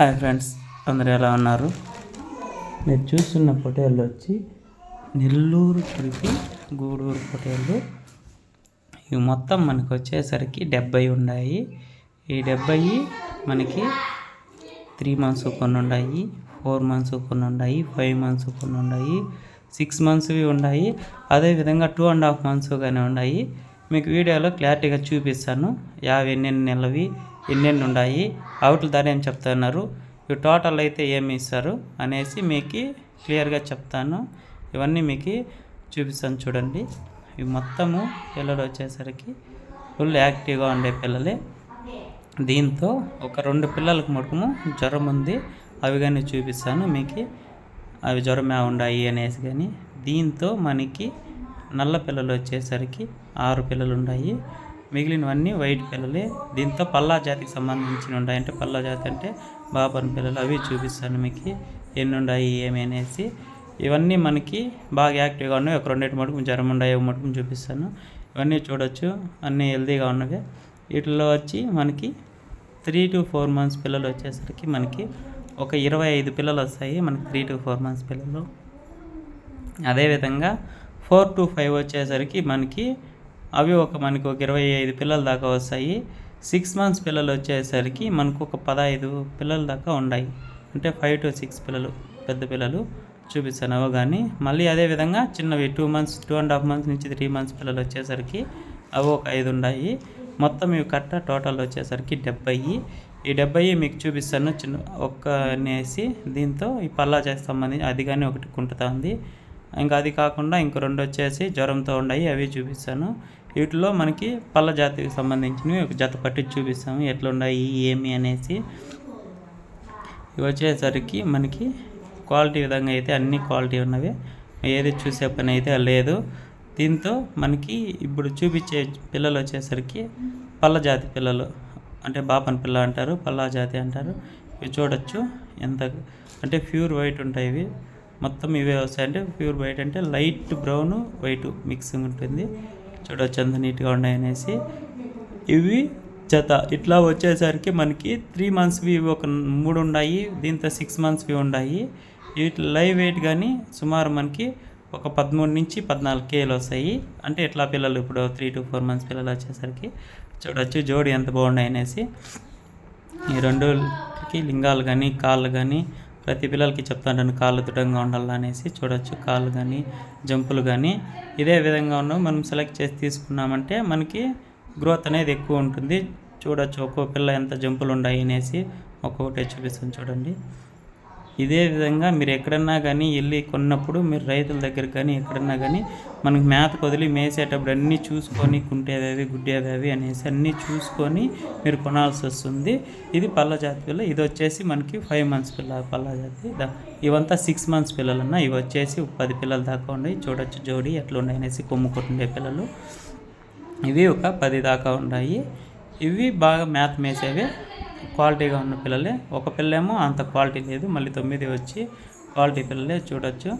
Hi friends అందరూ ఎలా ఉన్నారు? మీరు చూస్తున్న పొటేళ్ళు వచ్చి నెల్లూరు కలిపి గూడూరు పొటేళ్ళు ఇవి మొత్తం మనకు వచ్చేసరికి డెబ్బై ఉన్నాయి. ఈ డెబ్బై మనకి త్రీ మంత్స్ కొన్ని ఉన్నాయి ఫోర్ మంత్స్ కొన్ని ఉన్నాయి ఫైవ్ మంత్స్ కొన్ని ఉన్నాయి సిక్స్ మంత్స్వి ఉన్నాయి. అదేవిధంగా టూ అండ్ హాఫ్ మంత్స్ కానీ ఉన్నాయి. మీకు వీడియోలో క్లారిటీగా చూపిస్తాను. యాభై ఎన్ని నెలవి ఎన్నెన్ని ఉన్నాయి అవుట్ల ధర ఏం చెప్తున్నారు? ఇవి టోటల్ అయితే ఏమి ఇస్తారు? అనేసి మీకు క్లియర్గా చెప్తాను. ఇవన్నీ మీకు చూపిస్తాను చూడండి. ఇవి మొత్తము పిల్లలు వచ్చేసరికి ఫుల్ యాక్టివ్గా ఉండే పిల్లలే. దీంతో ఒక రెండు పిల్లలకు మటుకము జ్వరం ఉంది. అవి కానీ చూపిస్తాను మీకు. అవి జ్వరమే ఉన్నాయి అనేసి కానీ దీంతో మనకి నల్ల పిల్లలు వచ్చేసరికి ఆరు పిల్లలు ఉన్నాయి మిగిలినవన్నీ వైట్ పిల్లలే. దీంతో పల్లా జాతికి సంబంధించిన ఉన్నాయి అంటే పల్లా జాతి అంటే బాపన్ పిల్లలు. అవి చూపిస్తాను మీకు. ఎన్ని ఉన్నాయి ఏమి అనేసి ఇవన్నీ మనకి బాగా యాక్టివ్గా ఉన్నాయి ఒక రెండింటి మటుకు జ్వరం ఉన్నాయి మటుకు చూపిస్తాను. ఇవన్నీ చూడొచ్చు. అన్నీ హెల్తీగా ఉన్నవి. వీటిలో వచ్చి మనకి త్రీ టు ఫోర్ మంత్స్ పిల్లలు వచ్చేసరికి మనకి ఒక ఇరవై ఐదు పిల్లలు వస్తాయి మనకి త్రీ టు ఫోర్ మంత్స్ పిల్లలు. అదేవిధంగా ఫోర్ టు ఫైవ్ వచ్చేసరికి మనకి అవి ఒక మనకు ఒక ఇరవై ఐదు పిల్లల దాకా వస్తాయి. సిక్స్ మంత్స్ పిల్లలు వచ్చేసరికి మనకు ఒక పదహైదు పిల్లల దాకా ఉన్నాయి అంటే ఫైవ్ టు సిక్స్ పిల్లలు పెద్ద పిల్లలు చూపిస్తాను అవి కానీ మళ్ళీ అదేవిధంగా చిన్నవి two months two and half months నుంచి త్రీ మంత్స్ పిల్లలు వచ్చేసరికి అవి ఒక ఐదు ఉన్నాయి మొత్తం ఇవి కట్ట టోటల్ వచ్చేసరికి డెబ్బై. ఈ డెబ్బై మీకు చూపిస్తాను చిన్న ఒక్క అనేసి దీంతో ఈ పల్లా చేస్తాం అది కానీ ఒకటి కుంటుతా ఉంది. ఇంకా అది కాకుండా ఇంకో రెండు వచ్చేసి జ్వరంతో ఉన్నాయి అవి చూపిస్తాను. వీటిలో మనకి పళ్ళ జాతికి సంబంధించినవి ఒక జత పట్టి చూపిస్తాము. ఎట్లున్నాయి ఏమి అనేసి. ఇవి వచ్చేసరికి మనకి క్వాలిటీ విధంగా అయితే అన్ని క్వాలిటీ ఉన్నవి. ఏది చూసే పని అయితే లేదు. దీంతో మనకి ఇప్పుడు చూపించే పిల్లలు వచ్చేసరికి పళ్ళ జాతి పిల్లలు అంటే బాపన్ పిల్ల అంటారు పల్లా జాతి అంటారు. ఇవి చూడొచ్చు. ఎంత అంటే ప్యూర్ వైట్ ఉంటాయి ఇవి. మొత్తం ఇవే వస్తాయి అంటే ప్యూర్ వైట్ అంటే లైట్ బ్రౌన్ వైట్ మిక్సింగ్ ఉంటుంది. చూడొచ్చు ఎంత నీట్గా ఉన్నాయనేసి ఇవి జత. ఇట్లా వచ్చేసరికి మనకి త్రీ మంత్స్వి ఒక మూడు ఉన్నాయి దీంతో సిక్స్ మంత్స్వి ఉన్నాయి. వీటి లైవ్ వెయిట్ కానీ సుమారు మనకి ఒక పదమూడు నుంచి పద్నాలుగు కేలు వస్తాయి. అంటే ఎట్లా పిల్లలు ఇప్పుడు త్రీ టు ఫోర్ మంత్స్ పిల్లలు వచ్చేసరికి చూడొచ్చు జోడి ఎంత బాగున్నాయి అనేసి ఈ రెండుకి లింగాలు కానీ కాళ్ళు కానీ ప్రతి పిల్లలకి చెప్తాను కాళ్ళు దృఢంగా ఉండాలి అనేసి చూడొచ్చు కాళ్ళు కానీ జంపులు కానీ ఇదే విధంగా ఉన్న మనం సెలెక్ట్ చేసి తీసుకున్నామంటే మనకి గ్రోత్ అనేది ఎక్కువ ఉంటుంది. చూడొచ్చు ఒక్కో పిల్ల ఎంత జంపులు ఉన్నాయి అనేసి ఒక్కొక్కటే చూపిస్తాను చూడండి. ఇదే విధంగా మీరు ఎక్కడన్నా కానీ వెళ్ళి కొన్నప్పుడు మీరు రైతుల దగ్గర కానీ ఎక్కడన్నా కానీ మనకు మేత కొదిలి మేసేటప్పుడు అన్నీ చూసుకొని కుంటేదేవి గుడ్డేదేవి అనేసి అన్నీ చూసుకొని మీరు కొనాల్సి వస్తుంది. ఇది పల్ల జాతి పిల్ల. ఇది వచ్చేసి మనకి ఫైవ్ మంత్స్ పిల్ల పల్ల జాతి. ఇవంతా సిక్స్ మంత్స్ పిల్లలన్నా. ఇవి వచ్చేసి పది పిల్లల దాకా ఉన్నాయి. చూడొచ్చు జోడి ఎట్లా ఉన్నాయి అనేసి కొమ్ము కొట్టుండే పిల్లలు. ఇవి ఒక పది దాకా ఉన్నాయి. ఇవి బాగా మేత మేసేవి. క్వాలిటీగా ఉన్న పిల్లలే. ఒక పిల్లేమో అంత క్వాలిటీ లేదు. మళ్ళీ తొమ్మిది వచ్చి క్వాలిటీ పిల్లలే చూడొచ్చు.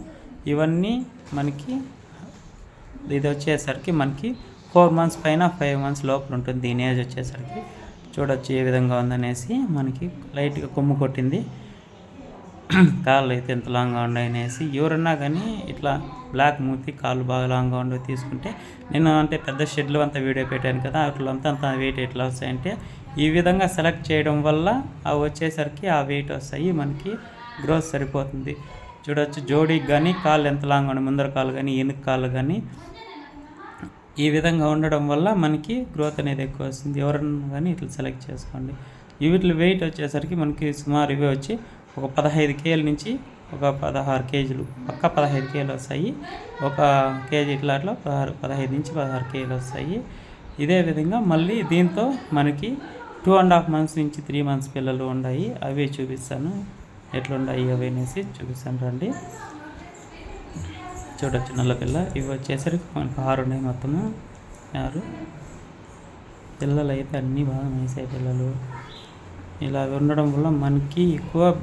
ఇవన్నీ మనకి ఇది వచ్చేసరికి మనకి ఫోర్ మంత్స్ పైన ఫైవ్ మంత్స్ లోపల ఉంటుంది. దీని ఏజ్ వచ్చేసరికి చూడొచ్చు ఏ విధంగా ఉందనేసి మనకి లైట్గా కొమ్ము కొట్టింది. కాళ్ళు అయితే ఎంత లాంగ్గా ఉన్నాయనేసి ఎవరన్నా కానీ ఇట్లా బ్లాక్ మూతి కాళ్ళు బాగా లాంగ్గా ఉండవు తీసుకుంటే నేను అంటే పెద్ద షెడ్లు అంతా వీడియో పెట్టాను కదా అట్లంతా అంత వెయిట్ ఎట్లా వస్తాయంటే ఈ విధంగా సెలెక్ట్ చేయడం వల్ల అవి వచ్చేసరికి ఆ వెయిట్ వస్తాయి మనకి గ్రోత్ సరిపోతుంది. చూడవచ్చు జోడీకి కానీ కాళ్ళు ఎంత లాంగ్ ఉండి ముందర కాళ్ళు కానీ వెనుక కాళ్ళు కానీ ఈ విధంగా ఉండడం వల్ల మనకి గ్రోత్ అనేది ఎక్కువ వస్తుంది. ఎవరన్నా కానీ ఇట్లా సెలెక్ట్ చేసుకోండి. వీటిలో వెయిట్ వచ్చేసరికి మనకి సుమారు ఇవే వచ్చి ఒక పదహైదు కేజీల నుంచి ఒక పదహారు కేజీలు పక్క పదహైదు కేజీలు వస్తాయి. ఒక కేజీ ఇట్లా అట్లా పదహారు పదహైదు నుంచి పదహారు కేజీలు వస్తాయి. ఇదే విధంగా మళ్ళీ దీంతో మనకి టూ అండ్ హాఫ్ మంత్స్ నుంచి త్రీ మంత్స్ పిల్లలు ఉన్నాయి అవి చూపిస్తాను. ఎట్లున్నాయి అవి అనేసి చూపిస్తాను రండి. చూడొచ్చు నల్ల పిల్ల. ఇవి వచ్చేసరికి మనకు ఆరు ఉన్నాయి మొత్తము. ఆరు. పిల్లలు అయితే అన్నీ బాగా మేసాయి పిల్లలు. ఇలా ఉండడం వల్ల మనకి ఎక్కువ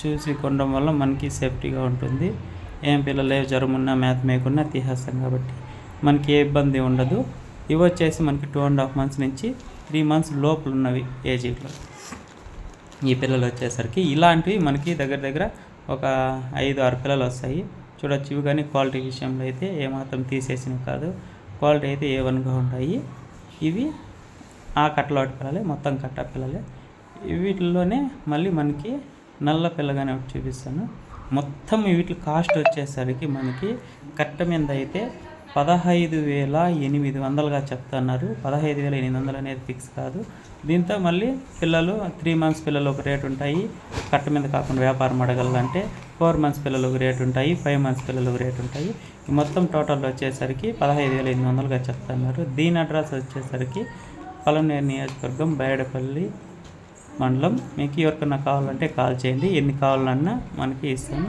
చూసి కొనడం వల్ల మనకి సేఫ్టీగా ఉంటుంది. ఏం పిల్లలు జ్వరం జ్వరమున్నా మేత మేకున్నా తీసేస్తాం కాబట్టి మనకి ఏ ఇబ్బంది ఉండదు. ఇవి వచ్చేసి మనకి టూ అండ్ హాఫ్ మంత్స్ నుంచి త్రీ మంత్స్ లోపల ఉన్నవి ఏజీలో ఈ పిల్లలు వచ్చేసరికి ఇలాంటివి మనకి దగ్గర దగ్గర ఒక ఐదు ఆరు పిల్లలు వస్తాయి. చూడొచ్చు ఇవి కానీ క్వాలిటీ విషయంలో అయితే ఏమాత్రం తీసేసినవి కాదు. క్వాలిటీ అయితే ఏ వన్గా ఉంటాయి. ఇవి ఆ కట్టలోటి పిల్లలే మొత్తం కట్ట పిల్లలే. వీటిల్లోనే మళ్ళీ మనకి నల్ల పిల్లగానే ఒకటి చూపిస్తాను. మొత్తం వీటి కాస్ట్ వచ్చేసరికి మనకి కట్ట మీద అయితే పదహైదు వేల ఎనిమిది వందలుగా చెప్తున్నారు. పదహైదు వేల ఎనిమిది వందలు అనేది ఫిక్స్ కాదు. దీంతో మళ్ళీ పిల్లలు త్రీ మంత్స్ పిల్లలు ఒక రేట్ ఉంటాయి. కట్ట మీద కాకుండా వ్యాపారం అడగాలంటే ఫోర్ మంత్స్ పిల్లలు ఒక రేట్ ఉంటాయి. ఫైవ్ మంత్స్ పిల్లలు ఒక రేట్ ఉంటాయి. ఈ మొత్తం టోటల్ వచ్చేసరికి పదహైదు వేల ఎనిమిది వందలుగా చెప్తున్నారు. దీని అడ్రస్ వచ్చేసరికి పలమనేరు నియోజకవర్గం బయడపల్లి మండలం. మీకు ఎవరికన్నా కావాలంటే కాల్ చేయండి. ఎన్ని కావాలన్నా మనకి ఇస్తాను